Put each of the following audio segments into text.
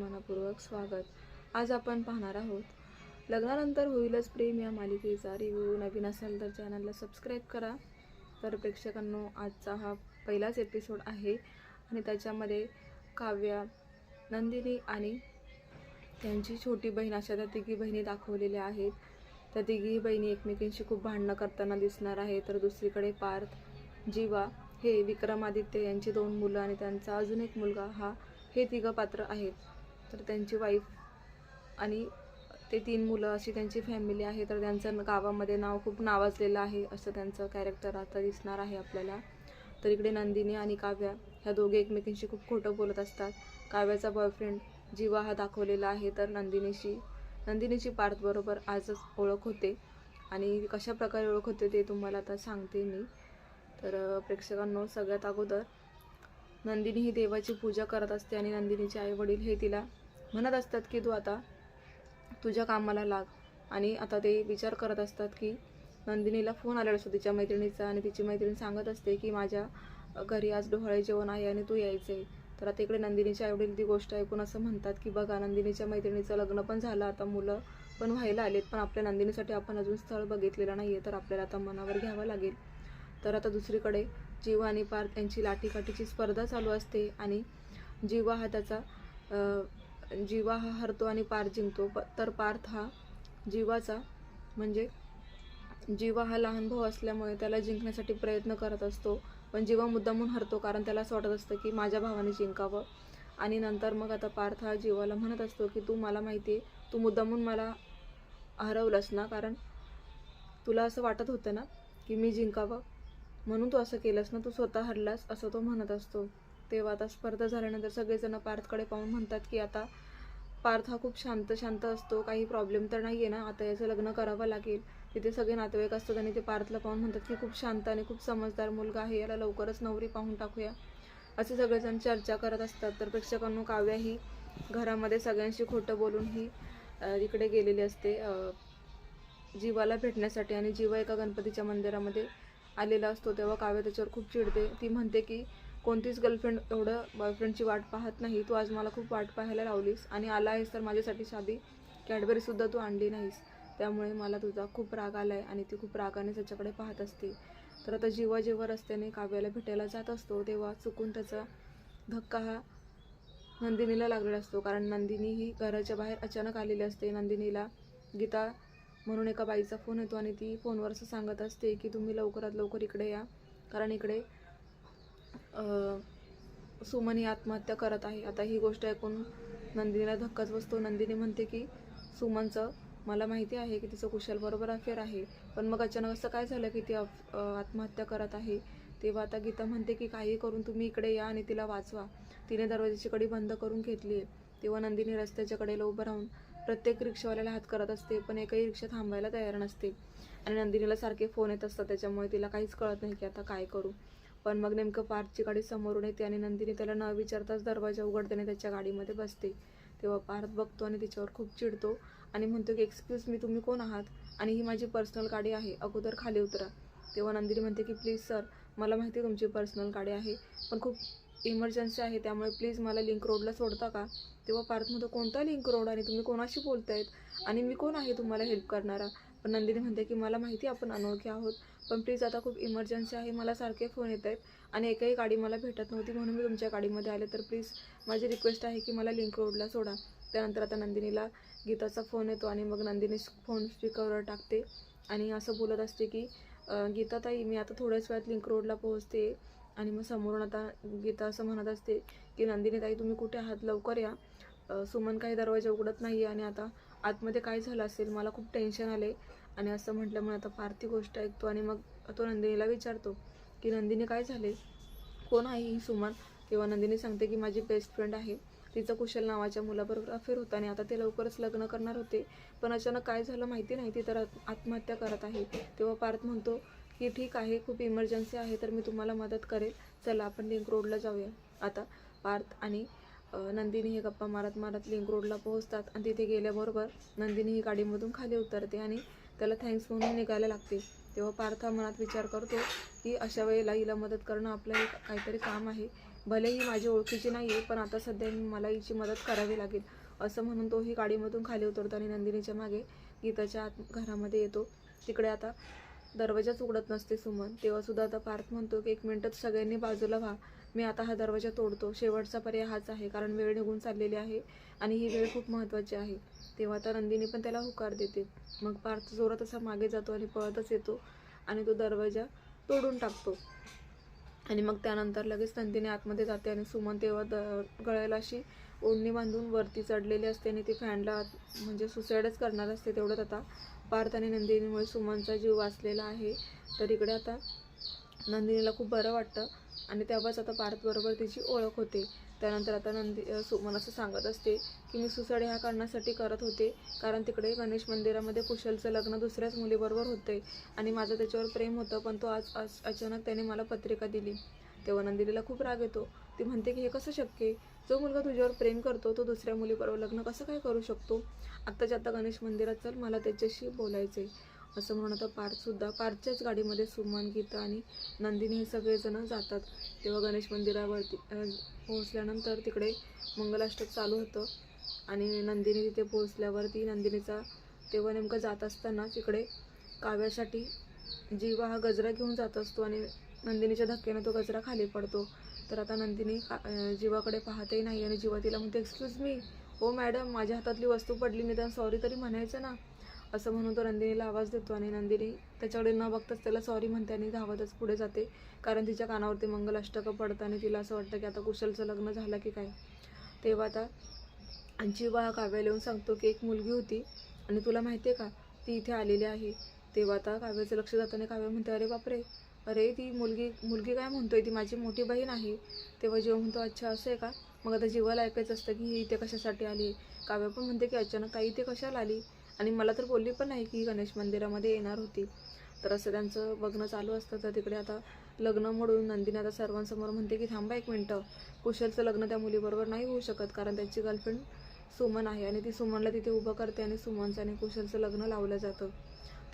मनपूर्वक स्वागत. आज आपण पाहणार आहोत. लग्नानंतर होईलच प्रेम या मालिकेचा रिव्ह्यू नवीन असेल तर चॅनलला सबस्क्राईब करा. तर प्रेक्षकांनो आजचा हा पहिलाच एपिसोड आहे. आणि त्याच्यामध्ये काव्या नंदिनी आणि त्यांची छोटी बहीण अशा त्या तिघी बहिणी दाखवलेल्या आहेत. त्या तिघी बहिणी एकमेकींशी खूप भांडणं करताना दिसणार आहे तर दुसरीकडे पार्थ जीवा हे विक्रमादित्य यांची दोन मुलं आणि त्यांचा अजून एक मुलगा हा हे तिघं पात्र आहेत. तर त्यांची वाईफ आणि ते तीन मुलं अशी त्यांची फॅमिली आहे. तर त्यांचं गावामध्ये नाव खूप नावाजलेलं आहे असं त्यांचं कॅरेक्टर आता दिसणार आहे आपल्याला. तर इकडे नंदिनी आणि काव्या ह्या दोघे एकमेकींशी खूप खोटं बोलत असतात. काव्याचा बॉयफ्रेंड जीवा हा दाखवलेला आहे तर नंदिनीशी नंदिनीची पार्थबरोबर आजच ओळख होते. आणि कशा प्रकारे ओळख होते ते तुम्हाला आता सांगते मी. तर प्रेक्षकांनो सगळ्यात अगोदर नंदिनी ही देवाची पूजा करत असते आणि नंदिनीचे आई वडील हे तिला म्हणत असतात की तू आता तुझ्या कामाला लाग. आणि आता ते विचार करत असतात की नंदिनीला फोन आलेला असतो तिच्या मैत्रिणीचा आणि तिची मैत्रीण सांगत असते की माझ्या घरी आज डोहाळे जेवण आहे आणि तू यायचं आहे तर आता इकडे नंदिनीच्या आईवडील ती गोष्ट ऐकून असं म्हणतात की बघा नंदिनीच्या मैत्रिणीचं लग्न पण झालं. आता मुलं पण व्हायला आलेत पण आपल्या नंदिनीसाठी आपण अजून स्थळ बघितलेलं नाही आहे तर आपल्याला आता मनावर घ्यावं लागेल. तर आता दुसरीकडे जीवा आणि पार्थ यांची लाठीकाठीची स्पर्धा चालू असते आणि जीवा हा त्याचा जीवा हा हरतो आणि पार जिंकतो. प तर पार्थ हा जीवाचा म्हणजे जीवा हा लहान भाऊ असल्यामुळे त्याला जिंकण्यासाठी प्रयत्न करत असतो. पण जीवा मुद्दामून हरतो कारण त्याला असं वाटत असतं की माझ्या भावाने जिंकावं. आणि नंतर मग आता पार्थ हा जीवाला म्हणत असतो की तू मला माहिती आहे तू मुद्दामून मला हरवलंस ना कारण तुला असं वाटत होतं ना की मी जिंकावं. म्हणून तू असं केलंस ना तू स्वतः हरलास असं तो म्हणत असतो. तेव्हा आता स्पर्धा झाल्यानंतर सगळेजण पार्थकडे पाहून म्हणतात की आता पार्थ हा खूप शांत शांत असतो काही प्रॉब्लेम तर नाही आहे ना. आता याचं लग्न करावं लागेल. तिथे सगळे नातेवाईक असतात आणि ते पार्थला पाहून म्हणतात की खूप शांत आणि खूप समजदार मुलगा आहे. याला लवकरच नवरी पाहून टाकूया. असे सगळेजण चर्चा करत असतात. तर प्रेक्षकांनो काव्या ही घरामध्ये सगळ्यांशी खोटं बोलून ही इकडे गेलेली असते. जीवाला भेटण्यासाठी आणि जीवा एका गणपतीच्या मंदिरामध्ये आलेला असतो. तेव्हा काव्य त्याच्यावर खूप चिडते. ती म्हणते की कोणतीच गर्लफ्रेंड एवढं बॉयफ्रेंडची वाट पाहत नाही. तू आज मला खूप वाट पाहायला लावलीस आणि आला आहेस तर माझ्यासाठी साधी कॅडबरीसुद्धा तू आणली नाहीस. त्यामुळे मला तुझा खूप राग आला आहे आणि ती खूप रागाने त्याच्याकडे पाहत असते. तर आता जेव्हा जेव्हा रस्त्याने काव्याला भेटायला जात असतो तेव्हा चुकून त्याचा धक्का हा नंदिनीला लागलेला असतो. कारण नंदिनी ही घराच्या बाहेर अचानक आलेली असते. नंदिनीला गीता म्हणून एका बाईचा फोन येतो आणि ती फोनवर असं सांगत असते की तुम्ही लवकरात लवकर इकडे या. कारण इकडे सुमन ही आत्महत्या करत आहे. आता ही गोष्ट ऐकून नंदिनीला धक्काच बसतो. नंदिनी म्हणते की सुमनचं मला माहिती आहे की तिचं कुशलबरोबर अफेअर आहे. पण मग अचानक असं काय झालं की ती अफ- आत्महत्या करत आहे? तेव्हा आता गीता म्हणते की काही करून तुम्ही इकडे या आणि तिला वाचवा. तिने दरवाजाची कडी बंद करून घेतली आहे. तेव्हा नंदिनी रस्त्याच्या कडेला उभं राहून प्रत्येक रिक्षावाल्याला हात करत असते पण एकही रिक्षा थांबायला तयार नसते. आणि नंदिनीला सारखे फोन येत असतात. त्याच्यामुळे तिला काहीच कळत नाही की आता काय करू. पण मग नेमकं पार्थची गाडी समोरून येते आणि नंदिनी त्याला न विचारताच दरवाजा उघडते आणि त्याच्या गाडीमध्ये बसते. तेव्हा पार्थ बघतो आणि तिच्यावर खूप चिडतो आणि म्हणतो की एक्सक्यूज मी तुम्ही कोण आहात? आणि ही माझी पर्सनल गाडी आहे. अगोदर खाली उतरा. तेव्हा नंदिनी म्हणते की प्लीज सर मला माहिती आहे तुमची पर्सनल गाडी आहे पण खूप इमर्जन्सी आहे त्यामुळे प्लीज मला लिंक रोडला सोडता का? तेव्हा पार्थ म्हणतो कोणता लिंक रोड आणि तुम्ही कोणाशी बोलतायत? आणि मी कोण आहे तुम्हाला हेल्प करणारा? पण नंदिनी म्हणते की मला माहिती आहे आपण अनोळखी आहोत पण प्लीज आता खूप इमर्जन्सी आहे मला सारखे फोन येत आहेत आणि एकही गाडी मला भेटत नव्हती म्हणून मी तुमच्या गाडीमध्ये आले. तर प्लीज माझी रिक्वेस्ट आहे की मला लिंक रोडला सोडा. त्यानंतर आता नंदिनीला गीताचा फोन येतो आणि मग नंदिनी फोन स्पीकरवर टाकते आणि असं बोलत असते की गीताताई मी आता थोड्याच वेळात लिंक रोडला पोहोचते. आणि मग समोरून आता गीता असं म्हणत असते की नंदिनी ताई तुम्ही कुठे आहात? लवकर या. सुमन काही दरवाजा उघडत नाही आणि आता आतमध्ये काय झालं असेल मला खूप टेन्शन आले आणि असं म्हटल्यामुळे आता पार्थी गोष्ट ऐकतो आणि मग तो नंदिनीला विचारतो की नंदिनी काय झाले कोण आहे ही सुमन? तेव्हा नंदिनी सांगते की माझी बेस्ट फ्रेंड आहे. तिचं कुशल नावाच्या मुलाबरोबर अफेअर होता आणि आता ते लवकरच लग्न करणार होते. पण अचानक काय झालं माहिती नाही ती तर आत्महत्या करत आहे. तेव्हा पार्थ म्हणतो की ठीक आहे खूप इमर्जन्सी आहे तर मी तुम्हाला मदत करेल. चला आपण लिंक रोडला जाऊया. आता पार्थ आणि नंदिनी हे गप्पा मारत मारत लिंक रोडला पोहोचतात आणि तिथे गेल्याबरोबर नंदिनी ही गाडीमधून खाली उतरते आणि त्याला थँक्स म्हणून निघायला लागते. तेव्हा पार्थ हा मनात विचार करतो की अशा वेळेला हिला मदत करणं आपलं एक काहीतरी काम आहे. भले ही माझी ओळखीची नाही आहे पण आता सध्या मला हिची मदत करावी लागेल. असं म्हणून तोही गाडीमधून खाली उतरतो आणि नंदिनीच्या मागे गीताच्या आत घरामध्ये येतो. तिकडे आता दरवाजाच उघडत नसते सुमन. तेव्हासुद्धा आता पार्थ म्हणतो की एक मिनटात सगळ्यांनी बाजूला व्हा. मी आता हा दरवाजा तोडतो. शेवटचा पर्याय हाच आहे कारण वेळ निघून चाललेली आहे आणि ही वेळ खूप महत्त्वाची आहे. तेव्हा आता नंदिनी पण त्याला होकार देते. मग पार्थ जोरात असा मागे जातो आणि पळतच येतो आणि तो दरवाजा तोडून टाकतो. आणि मग त्यानंतर लगेच नंदिनी आतमध्ये जाते आणि सुमन तेव्हा द गळ्याला अशी ओढणी बांधून वरती चढलेली असते आणि ती फॅनला म्हणजे सुसाईडच करणार असते तेवढ्यात आता. पार्थ आणि नंदिनीमुळे सुमनचा जीव वाचलेला आहे. तर इकडे आता नंदिनीला खूप बरं वाटतं. आणि तेव्हाच आता पार्थबरोबर तिची ओळख होते. त्यानंतर आता नंदी सु मला असं सांगत असते की मी सुसाडे ह्या कारणासाठी करत होते. कारण तिकडे गणेश मंदिरामध्ये कुशलचं लग्न दुसऱ्याच मुलीबरोबर होते आणि माझं त्याच्यावर प्रेम होतं पण तो आज आज अचानक त्याने मला पत्रिका दिली. तेव्हा नंदिनीला खूप राग येतो. ती म्हणते की हे कसं शक्य आहे? जो मुलगा तुझ्यावर प्रेम करतो तो दुसऱ्या मुलीबरोबर लग्न कसं काय करू शकतो? आत्ताच्या आत्ता गणेश मंदिरात चल मला त्याच्याशी बोलायचं आहे असं म्हणून आता पार्थसुद्धा पार्थच्याच गाडीमध्ये सुमन गीता आणि नंदिनी हे सगळेजण जातात. तेव्हा गणेश मंदिरावरती पोहोचल्यानंतर तिकडे मंगलाष्टक चालू होतं आणि नंदिनी तिथे पोहोचल्यावरती नंदिनीचा तेव्हा नेमकं जात असताना तिकडे काव्यासाठी जीवा हा गजरा घेऊन जात असतो आणि नंदिनीच्या धक्क्याने तो गजरा खाली पडतो. तर आता नंदिनी का जीवाकडे पाहतही नाही आणि जीवा तिला म्हणते एक्सक्यूज मी हो मॅडम माझ्या हातातली वस्तू पडली निदान सॉरी तरी म्हणायचं ना? असं म्हणून तो नंदिनीला आवाज देतो आणि नंदिनी त्याच्याकडे न बघताच त्याला सॉरी म्हणते आणि धावतच पुढे जाते. कारण तिच्या कानावरती मंगल अष्टकं पडतं आणि तिला असं वाटतं की आता कुशलचं लग्न झालं की काय. तेव्हा आता जीवा हा काव्याला येऊन सांगतो की एक मुलगी होती आणि तुला माहिती आहे का ती इथे आलेली आहे. तेव्हा आता काव्याचं लक्ष जाताना काव्य म्हणते अरे बापरे अरे ती मुलगी मुलगी काय म्हणतोय? ती माझी मोठी बहीण आहे. तेव्हा जीव म्हणतो अच्छा असं आहे का? मग आता जीवाला ऐकायचं असतं की ही इथे कशासाठी आली काव्य पण म्हणते की अचानक काही इथे कशाला आली? आणि मला तर बोलली पण नाही की गणेश मंदिरामध्ये येणार होती. तर असं त्यांचं बघणं चालू असतं. तर तिकडे आता लग्न मोडून नंदिनी आता सर्वांसमोर म्हणते की थांबा एक मिनटं. कुशलचं लग्न त्या मुलीबरोबर नाही होऊ शकत कारण त्याची गर्लफ्रेंड सुमन आहे आणि ती सुमनला तिथे उभं करते आणि सुमनचं आणि कुशलचं लग्न लावलं जातं.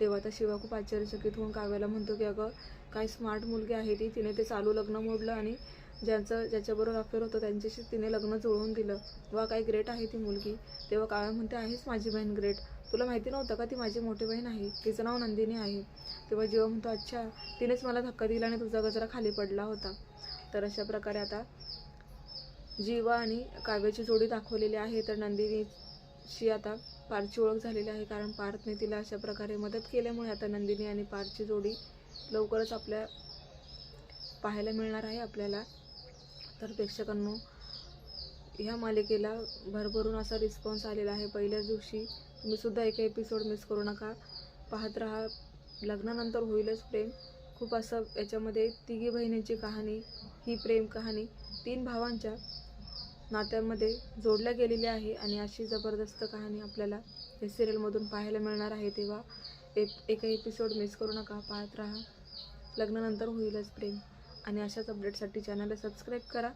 तेव्हा आता शिवा खूप आश्चर्यचकित होऊन काव्याला म्हणतो की अगं काय स्मार्ट मुलगी आहे ती. तिने ते चालू लग्न मोडलं आणि ज्यांचं ज्याच्याबरोबर अफेअर होतं त्यांच्याशी तिने लग्न जुळवून दिलं. वा काय ग्रेट आहे ती मुलगी. तेव्हा काव्या म्हणते आहेच माझी बहीण ग्रेट तुला माहिती नव्हतं का ती माझी मोठी बहीण आहे? तिचं नाव नंदिनी आहे. तेव्हा जेव्हा म्हणतो अच्छा. तिनेच मला धक्का दिला आणि तुझा गजरा खाली पडला होता. तर अशा प्रकारे आता जीवा आणि काव्याची जोडी दाखवलेली आहे. तर नंदिनीशी आता पारची ओळख झालेली आहे कारण पार्थने तिला अशा प्रकारे मदत केल्यामुळे आता नंदिनी आणि पारची जोडी लवकरच आपल्या पाहायला मिळणार आहे आपल्याला तर प्रेक्षकांनो ह्या मालिकेला भरभरून असा रिस्पॉन्स आलेला आहे. पहिल्याच दिवशी तुम्ही सुद्धा एक एपिसोड मिस करू नका. पाहत राहा. लग्नानंतर होईलच प्रेम. खूप असं याच्यामध्ये तिघी बहिणींची कहाणी ही प्रेम कहाणी तीन भावांच्या नात्यामध्ये जोडल्या गेलेली आहे आणि अशी जबरदस्त कहाणी आपल्याला या सिरियलमधून पाहायला मिळणार आहे. तेव्हा एक एका एपिसोड मिस करू नका. पाहत राहा. लग्नानंतर होईलच प्रेम. आणि अशाच अपडेटसाठी चॅनलला सबस्क्राईब करा.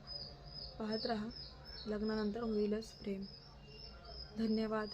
पाहत राहा. लग्नानंतर होईलच प्रेम. धन्यवाद.